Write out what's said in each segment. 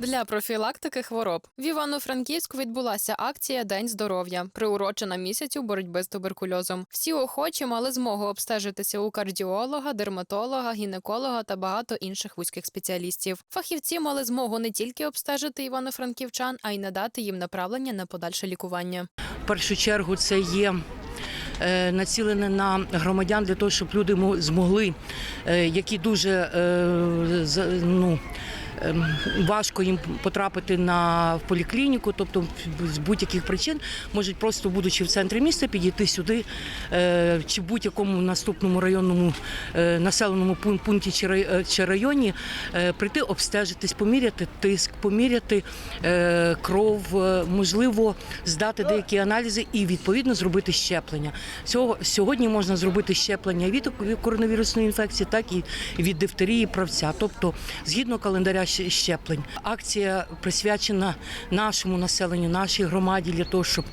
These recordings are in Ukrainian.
Для профілактики хвороб в Івано-Франківську відбулася акція День здоров'я, приурочена місяцю боротьби з туберкульозом. Всі охочі мали змогу обстежитися у кардіолога, дерматолога, гінеколога та багато інших вузьких спеціалістів. Фахівці мали змогу не тільки обстежити івано-франківчан, а й надати їм направлення на подальше лікування. В першу чергу це є е, націлене на громадян для того, щоб люди мо- змогли, е, які дуже е, ну, важко їм потрапити на в поліклініку, тобто з будь-яких причин можуть просто, будучи в центрі міста, підійти сюди е, чи будь-якому наступному районному е, населеному пункті чи е, районі прийти обстежитись, поміряти тиск, поміряти кров, можливо, здати деякі аналізи і відповідно зробити щеплення. Сьогодні можна зробити щеплення від коронавірусної інфекції, так і від дифтерії правця, тобто згідно календаря щеплень. Акція присвячена нашому населенню, нашій громаді для того, щоб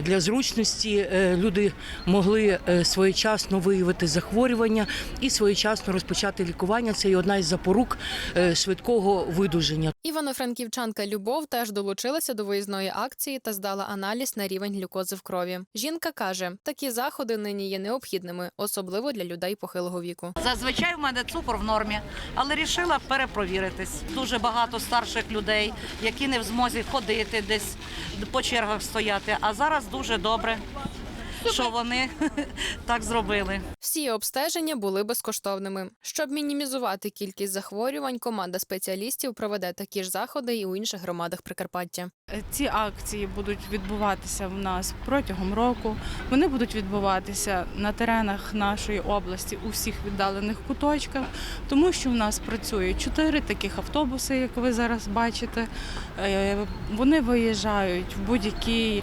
для зручності е, люди могли е, своєчасно виявити захворювання і своєчасно розпочати лікування. Це і одна із запорук е, швидкого видуження. Івано-франківчанка Любов теж долучилася до виїзної акції та здала аналіз на рівень глюкози в крові. Жінка каже, такі заходи нині є необхідними, особливо для людей похилого віку. Зазвичай в мене цукор в нормі, але рішила перепровіритись. Дуже багато старших людей, які не в змозі ходити десь по чергах стояти. А зараз дуже добре, що вони так зробили. Всі обстеження були безкоштовними. Щоб мінімізувати кількість захворювань, команда спеціалістів проведе такі ж заходи і у інших громадах Прикарпаття. Ці акції будуть відбуватися в нас протягом року. Вони будуть відбуватися на теренах нашої області у всіх віддалених куточках, тому що в нас працює чотири таких автобуси, як ви зараз бачите. Е, Вони виїжджають в будь-який е,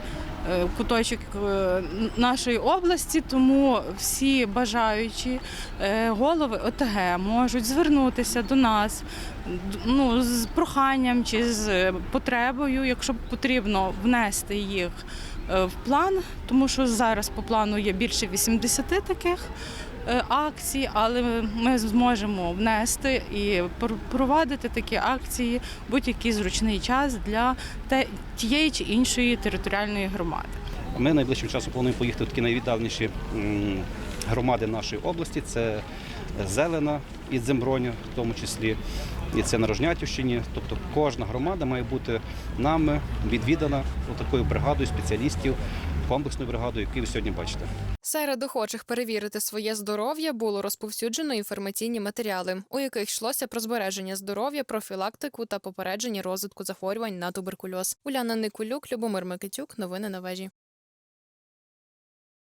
куточок е, нашої області, тому всі бажаючі е, голови ОТГ можуть звернутися до нас ну, з проханням чи з е, потребою, якщо потрібно внести їх е, в план, тому що зараз по плану є більше 80 таких. е, акцій, але ми зможемо внести і пр- провадити такі акції будь-який зручний час для тієї чи іншої територіальної громади. Ми найближчим часом плануємо поїхати в такі найвіддаленіші м, громади нашої області. Це Зелена і Дземброня, в тому числі, і це на Рожнятівщині. Тобто кожна громада має бути нами відвідана такою бригадою спеціалістів, комплексною бригадою, яку ви сьогодні бачите. Серед охочих перевірити своє здоров'я було розповсюджено інформаційні матеріали, у яких йшлося про збереження здоров'я, профілактику та попередження розвитку захворювань на туберкульоз. Уляна Никулюк, Любомир Микитюк. Новини на вежі.